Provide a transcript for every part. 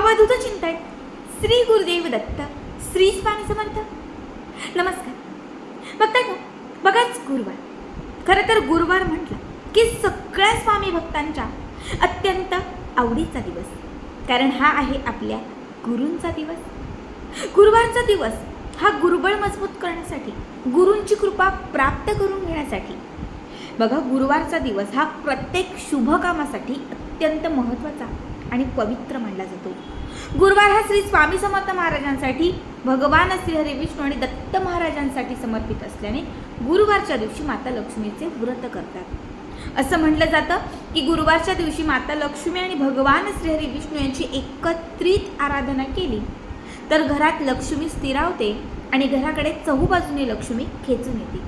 अवधूत चिंतन श्री गुरुदेव दत्त श्री स्वामी समर्थ. नमस्कार. बघताय का? बघाच गुरुवार. खरं तर गुरुवार म्हटलं की सगळ्या स्वामी भक्तांच्या अत्यंत आवडीचा दिवस. कारण हा आहे आपल्या गुरूंचा दिवस. गुरुवारचा दिवस हा गुरुबळ मजबूत करण्यासाठी गुरूंची कृपा प्राप्त करून घेण्यासाठी. बघा गुरुवारचा दिवस हा प्रत्येक शुभ कामासाठी अत्यंत महत्त्वाचा. आणि पवित्र मानला जातो. गुरुवार हा श्री स्वामी समर्थ महाराजांसाठी भगवान श्रीहरी विष्णू आणि दत्त महाराजांसाठी समर्पित असल्याने गुरुवारच्या दिवशी माता लक्ष्मीचे व्रत करतात. असं म्हटलं जातं की गुरुवारच्या दिवशी माता लक्ष्मी आणि भगवान श्रीहरी विष्णू यांची एकत्रित आराधना केली. तर घरात लक्ष्मी स्थिरावते आणि घराकडे चहूबाजूने लक्ष्मी खेचून येते.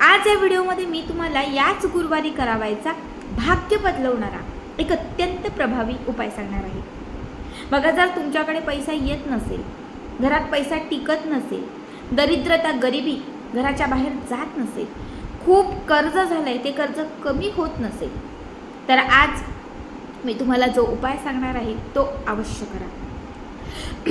आज या व्हिडिओमध्ये मी तुम्हाला याच गुरुवारी करावायचा भाग्य बदलवणारा एक अत्यंत प्रभावी उपाय सांगणार आहे. बघा जर तुमच्याकडे पैसा येत नसेल घरात पैसा टिकत नसेल दरिद्रता गरिबी घराच्या बाहेर जात नसेल खूप कर्ज झालं आहे ते कर्ज कमी होत नसेल तर आज मी तुम्हाला जो उपाय सांगणार आहे तो अवश्य करा.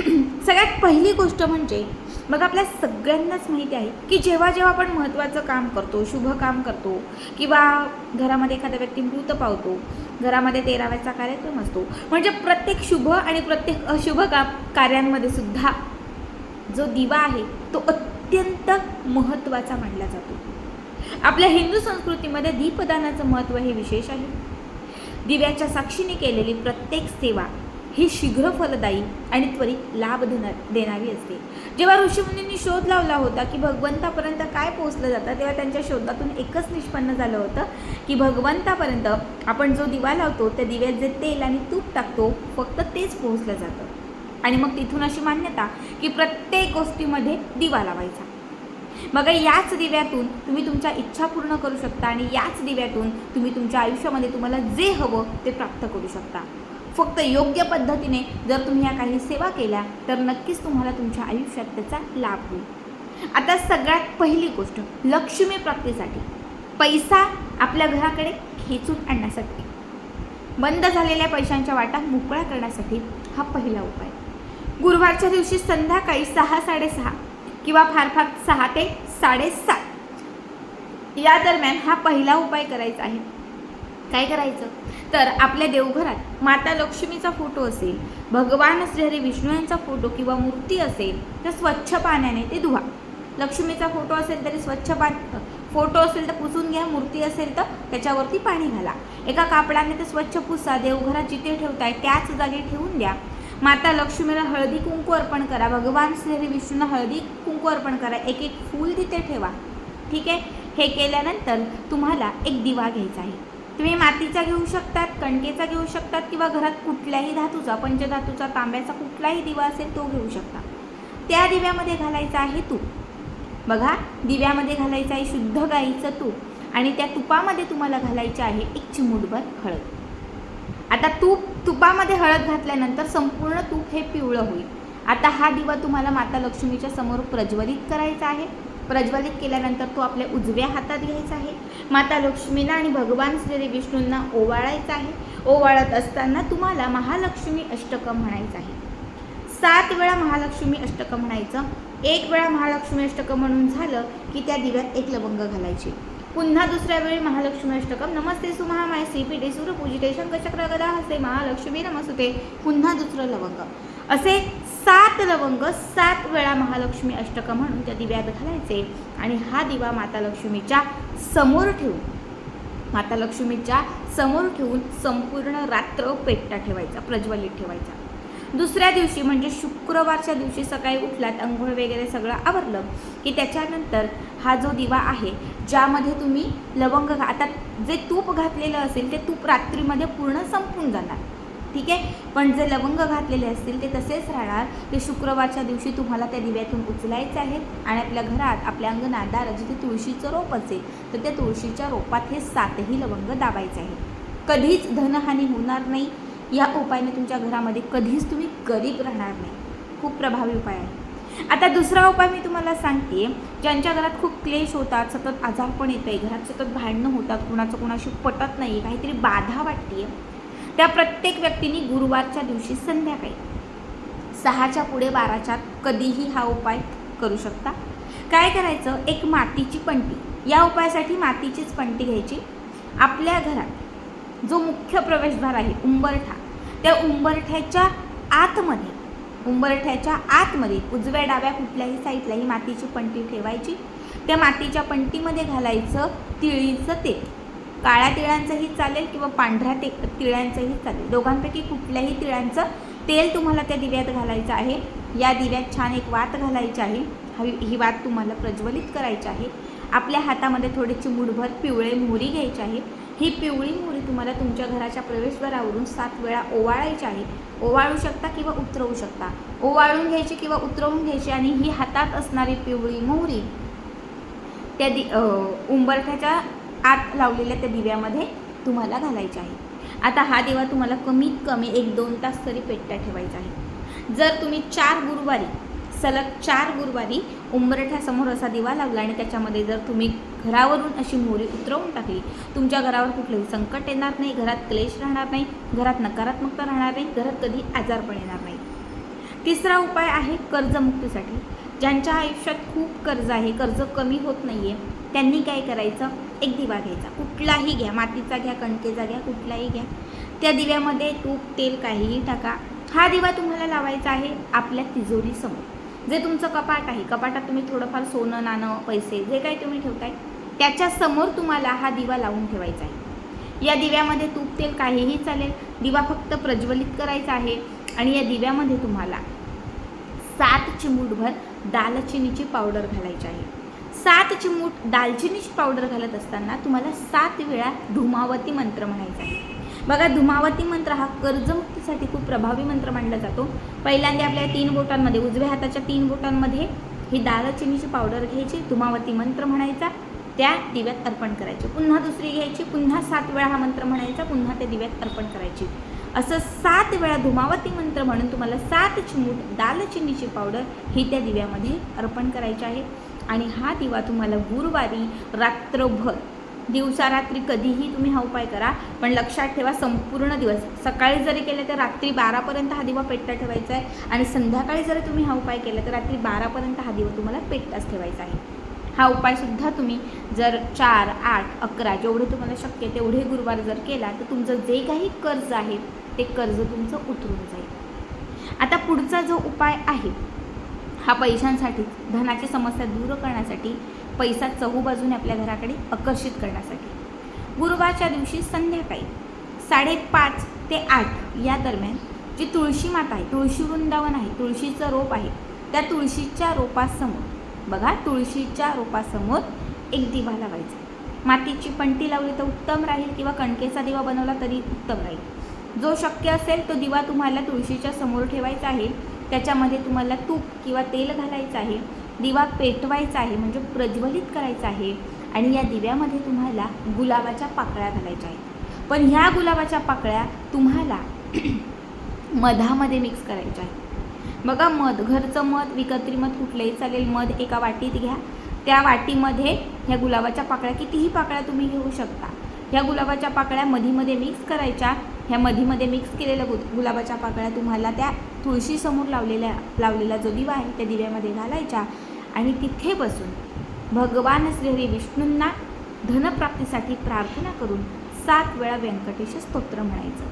सगळ्यात पहिली गोष्ट म्हणजे मग आपल्या सगळ्यांनाच माहिती आहे की जेव्हा जेव्हा आपण महत्त्वाचं काम करतो शुभ काम करतो किंवा घरामध्ये एखादा व्यक्ती मृत पावतो घरामध्ये तेराव्याचा कार्यक्रम असतो म्हणजे प्रत्येक शुभ आणि प्रत्येक अशुभ काम कार्यांमध्ये सुद्धा जो दिवा आहे तो अत्यंत महत्त्वाचा मानला जातो. आपल्या हिंदू संस्कृतीमध्ये दीपदानाचं महत्त्व हे विशेष आहे. दिव्याच्या साक्षीने केलेली प्रत्येक सेवा ही शीघ्र फलदायी आणि त्वरित लाभ देणार देणारी असते. जेव्हा ऋषीमुनींनी शोध लावला होता की भगवंतापर्यंत काय पोहोचलं जातं तेव्हा त्यांच्या शोधातून एकच निष्पन्न झालं होतं की भगवंतापर्यंत आपण जो दिवा लावतो त्या दिव्यात जे तेल आणि तूप टाकतो फक्त तेच पोहोचलं जातं. आणि मग तिथून अशी मान्यता की प्रत्येक गोष्टीमध्ये दिवा लावायचा. मग याच दिव्यातून तुम्ही तुमच्या इच्छा पूर्ण करू शकता आणि याच दिव्यातून तुम्ही तुमच्या आयुष्यामध्ये तुम्हाला जे हवं ते प्राप्त करू शकता. फक्त योग्य पद्धतीने जर तुम्ही या काही सेवा केल्या तर नक्कीच तुम्हाला तुमच्या आयुष्यात त्याचा लाभ होईल. आता सगळ्यात पहिली गोष्ट लक्ष्मी प्राप्तीसाठी. पैसा आपल्या घराकडे खेचून आणण्यासाठी. बंद झालेल्या पैशांच्या वाटा मोकळ्या करण्यासाठी हा पहिला उपाय. गुरुवारच्या दिवशी संध्याकाळी सहा साडेसहा किंवा फार फार सहा ते साडेसात या दरम्यान हा पहिला उपाय करायचा आहे. काय करायचं? तर आपल्या देवघरात माता लक्ष्मीचा फोटो असेल भगवान श्रीहरी विष्णू यांचा फोटो किंवा मूर्ती असेल तर स्वच्छ पाण्याने ते धुवा. लक्ष्मीचा फोटो असेल तरी स्वच्छ पाणी फोटो असेल तर पुसून घ्या मूर्ती असेल तर त्याच्यावरती पाणी घाला. एका कापडाने ते स्वच्छ पुसा देवघरात जिथे ठेवताय त्याच जागी ठेवून द्या. माता लक्ष्मीला हळदी कुंकू अर्पण करा भगवान श्रीहरी विष्णूंना हळदी कुंकू अर्पण करा एक एक फूल तिथे ठेवा. ठीक आहे? हे केल्यानंतर तुम्हाला एक दिवा घ्यायचा आहे. तुम्ही मातीचा घेऊ शकतात कणकेचा घेऊ शकतात किंवा घरात कुठल्याही धातूचा पंचधातूचा तांब्याचा कुठलाही दिवा असेल तो घेऊ शकता. त्या दिव्यामध्ये घालायचा आहे तूप. बघा दिव्यामध्ये घालायचं आहे शुद्ध गाईचं तूप आणि त्या तुपामध्ये तुम्हाला घालायचे आहे एक चिमूटभर हळद. आता तूप तुपामध्ये हळद घातल्यानंतर संपूर्ण तूप हे पिवळं होईल. आता हा दिवा तुम्हाला माता लक्ष्मीच्या समोर प्रज्वलित करायचा आहे. प्रज्वलित केल्यानंतर तो आपल्या उजव्या हातात घ्यायचा आहे. माता लक्ष्मीला आणि भगवान श्री विष्णूंना ओवाळायचा आहे. ओवाळत असताना तुम्हाला महालक्ष्मी अष्टकं म्हणायचं आहे. सात वेळा महालक्ष्मी अष्टकं म्हणायचं. एक वेळा महालक्ष्मी अष्टकं म्हणून झालं की त्या दिव्यात एक लवंग घालायची. पुन्हा दुसऱ्या वेळी महालक्ष्मी अष्टकम नमस्ते सुमहामाय श्रीपीठे सूर्यपूजिते शंखचक्र गदा हस्ते महालक्ष्मी नमस्ते पुन्हा दुसरं लवंग. असे सात लवंग सात वेळा महालक्ष्मी अष्टक म्हणून त्या दिव्यात घालायचे. आणि हा दिवा माता लक्ष्मीच्या समोर ठेवून माता लक्ष्मीच्या समोर ठेवून संपूर्ण रात्र पेटता ठेवायचा प्रज्वलित ठेवायचा. दुसऱ्या दिवशी म्हणजे शुक्रवारच्या दिवशी सकाळी उठलात अंघोळ वगैरे सगळं आवरलं की त्याच्यानंतर हा जो दिवा आहे ज्यामध्ये तुम्ही लवंग घा आता जे तूप घातलेलं असेल ते तूप रात्रीमध्ये पूर्ण संपून जाणार. ठीक आहे? पण जे लवंग घातलेले असतील ते तसेच राहणार. ते शुक्रवारच्या दिवशी तुम्हाला त्या दिव्यातून उचलायचे आहेत आणि आपल्या घरात आपल्या अंगणात दारात जिथे तुळशीचं रोप असेल तर त्या तुळशीच्या रोपात हे सातही लवंग दाबायचे आहेत. कधीच धनहानी होणार नाही. या उपायाने तुमच्या घरामध्ये कधीच तुम्ही गरीब राहणार नाही. खूप प्रभावी उपाय आहे. आता दुसरा उपाय मी तुम्हाला सांगते. ज्यांच्या घरात खूप क्लेश होतात सतत आजारपण येतो आहे घरात सतत भांडणं होतात कुणाचं कुणाशी पटत नाही काहीतरी बाधा वाटते त्या प्रत्येक व्यक्तीने गुरुवारच्या दिवशी संध्याकाळी सहाच्या पुढे बाराच्या कधीही हा उपाय करू शकता. काय करायचं? एक मातीची पंटी या उपायासाठी मातीचीच पंटी घ्यायची. आपल्या घरात जो मुख्य प्रवेशद्वार आहे उंबरठा त्या उंबरठ्याच्या आतमध्ये उंबरठ्याच्या आतमध्ये उजव्या डाव्या कुठल्याही साईडला ही मातीची पंटी ठेवायची. त्या मातीच्या पंटीमध्ये घालायचं तिळीचं तेल. काळ्या तिळांचंही चालेल किंवा पांढऱ्या ते तिळांचंही चालेल. दोघांपैकी कुठल्याही तिळांचं तेल तुम्हाला त्या दिव्यात घालायचं आहे. या दिव्यात छान एक वात घालायची आहे. हवी ही वात तुम्हाला प्रज्वलित करायची आहे. आपल्या हातामध्ये थोडी चिमूटभर पिवळे मोहरी घ्यायची आहे. ही पिवळी मोहरी तुम्हाला तुमच्या घराच्या प्रवेशद्वारावरून सात वेळा ओवाळायची आहे. ओवाळू शकता किंवा उतरवू शकता. ओवाळून घ्यायची किंवा उतरवून घ्यायची आणि ही हातात असणारी पिवळी मोहरी त्या दि उंबरठ्याच्या आत लावलेल्या त्या दिव्यामध्ये तुम्हाला घालायचे आहे. आता हा दिवा तुम्हाला कमीत कमी एक दोन तास तरी पेटता ठेवायचा आहे. जर तुम्ही चार गुरुवारी सलग चार गुरुवारी उंबरठ्यासमोर असा दिवा लावला आणि त्याच्यामध्ये जर तुम्ही घरावरून अशी मोहरी उतरवून टाकली तुमच्या घरावर कुठलंही संकट येणार नाही घरात क्लेश राहणार नाही घरात नकारात्मकता राहणार नाही घरात कधी आजारपण येणार नाही. तिसरा उपाय आहे कर्जमुक्तीसाठी. ज्यांच्या आयुष्यात खूप कर्ज आहे कर्ज कमी होत नाही आहे त्यांनी काय करायचं? एक दिवा घ्यायचा. कुठलाही घ्या मातीचा घ्या कणकेचा घ्या कुठलाही घ्या. त्या दिव्यामध्ये तूप तेल काहीही टाका. हा दिवा तुम्हाला लावायचा आहे आपल्या तिजोरीसमोर जे तुमचं कपाट आहे कपाटात तुम्ही थोडंफार सोनं नाणं पैसे जे काही तुम्ही ठेवताय त्याच्यासमोर तुम्हाला हा दिवा लावून ठेवायचा आहे. या दिव्यामध्ये तूप तेल काहीही चालेल. दिवा फक्त प्रज्वलित करायचा आहे आणि या दिव्यामध्ये तुम्हाला सात चिमूटभर दालचिनीची पावडर घालायची आहे. सात चिमूट दालचिनीची पावडर घालत असताना तुम्हाला सात वेळा धुमावती मंत्र म्हणायचा आहे. बघा धुमावती मंत्र हा कर्जमुक्तीसाठी खूप प्रभावी मंत्र मानला जातो. पहिल्यांदा आपल्या तीन बोटांमध्ये उजव्या हाताच्या तीन बोटांमध्ये ही दालचिनीची पावडर घ्यायची धुमावती मंत्र म्हणायचा त्या दिव्यात अर्पण करायचे. पुन्हा दुसरी घ्यायची पुन्हा सात वेळा हा मंत्र म्हणायचा पुन्हा त्या दिव्यात अर्पण करायची. असं सात वेळा धुमावती मंत्र म्हणून तुम्हाला सात चिमूट दालचिनीची पावडर ही त्या दिव्यामध्ये अर्पण करायची आहे. आणि हा दिवा तुम्हाला गुरुवारी रात्रभर दिवसा रात्री कधीही तुम्ही हा उपाय करा. पण लक्षात ठेवा संपूर्ण दिवस. सकाळी जरी केलं तर रात्री बारापर्यंत हा दिवा पेटता ठेवायचा आहे. आणि संध्याकाळी जरी तुम्ही हा उपाय केला तर रात्री बारापर्यंत हा दिवा तुम्हाला पेटताच ठेवायचा आहे. हा उपायसुद्धा तुम्ही जर चार आठ अकरा जेवढे तुम्हाला शक्य तेवढे गुरुवार जर केला तर तुमचं जे काही कर्ज आहे ते कर्ज तुमचं उतरून जाईल. आता पुढचा जो उपाय आहे हा पैशांसाठी धनाची समस्या दूर करण्यासाठी पैसा चहूबाजूने आपल्या घराकडे आकर्षित करण्यासाठी. गुरुवारच्या दिवशी संध्याकाळी साडेपाच ते आठ या दरम्यान जी तुळशी माता आहे तुळशी वृंदावन आहे तुळशीचं रोप आहे त्या तुळशीच्या रोपासमोर बघा तुळशीच्या रोपासमोर एक दिवा लावायचा. मातीची पंटी लावली तर उत्तम राहील किंवा कणकेचा दिवा बनवला तरी उत्तम राहील. जो शक्य असेल तो दिवा तुम्हाला तुळशीच्या समोर ठेवायचा आहे. त्याच्यामध्ये तुम्हाला तूप किंवा तेल घालायचं आहे दिवा पेटवायचा आहे म्हणजे प्रज्वलित करायचा आहे आणि या दिव्यामध्ये तुम्हाला गुलाबाच्या पाकळ्या घालायच्या आहेत. पण ह्या गुलाबाच्या पाकळ्या तुम्हाला मधामध्ये मिक्स करायच्या आहेत. बघा मध घरचं मध विकत्री मध कुठलंही चालेल मध एका वाटीत घ्या. त्या वाटीमध्ये ह्या गुलाबाच्या पाकळ्या कितीही पाकळ्या तुम्ही घेऊ शकता. ह्या गुलाबाच्या पाकळ्या मधीमध्ये मिक्स करायच्या. ह्या मधीमध्ये मिक्स केलेल्या गु गुलाबाच्या पाकळ्या तुम्हाला त्या तुळशीसमोर लावलेल्या लावलेला जो दिवा आहे त्या दिव्यामध्ये घालायच्या आणि तिथे बसून भगवान श्रीहरी विष्णूंना धनप्राप्तीसाठी प्रार्थना करून सात वेळा व्यंकटेश स्तोत्र म्हणायचं.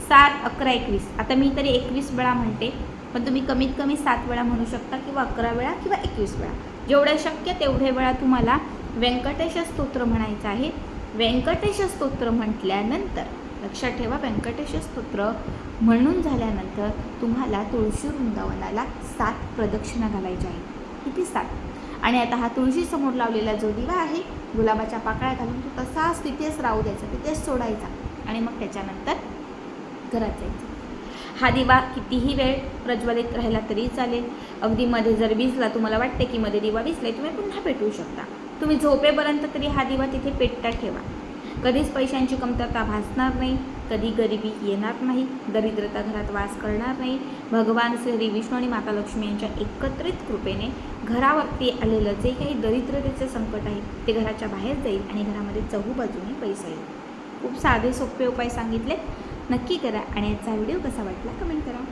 सात अकरा एकवीस. आता मी तरी एकवीस वेळा म्हणते पण तुम्ही कमीत कमी सात वेळा म्हणू शकता किंवा अकरा वेळा किंवा एकवीस वेळा. जेवढे शक्य तेवढे वेळा तुम्हाला व्यंकटेश स्तोत्र म्हणायचं आहे. व्यंकटेश स्तोत्र म्हटल्यानंतर लक्षात ठेवा व्यंकटेश स्तोत्र म्हणून झाल्यानंतर तुम्हाला तुळशी वृंदावनाला सात प्रदक्षिणा घालायच्या आहेत. किती सात? आणि आता हा तुळशीसमोर लावलेला जो दिवा आहे गुलाबाच्या पाकळ्या घालून तो तसाच तिथेच राहू द्यायचा तिथेच सोडायचा आणि मग त्याच्यानंतर घरात जायचं. हा दिवा कितीही वेळ प्रज्वलित राहिला तरी चालेल. अगदी मध्ये जर विजला तुम्हाला वाटते की मध्ये दिवा विजलाय तुम्ही पुन्हा पेटवू शकता. तुम्ही झोपेपर्यंत तरी हा दिवा तिथे पेटता ठेवा. कधीच पैशांची कमतरता भासणार नाही कधी गरिबी येणार नाही दरिद्रता घरात वास करणार नाही. भगवान श्री विष्णू आणि माता लक्ष्मी यांच्या एकत्रित कृपेने घरावरती आलेलं जे काही दरिद्रतेचं संकट आहे ते घराच्या बाहेर जाईल आणि घरामध्ये चहूबाजूने पैसा येईल. खूप साधे सोपे उपाय सांगितले. नक्की करा आणि याचा व्हिडिओ कसा वाटला कमेंट करा.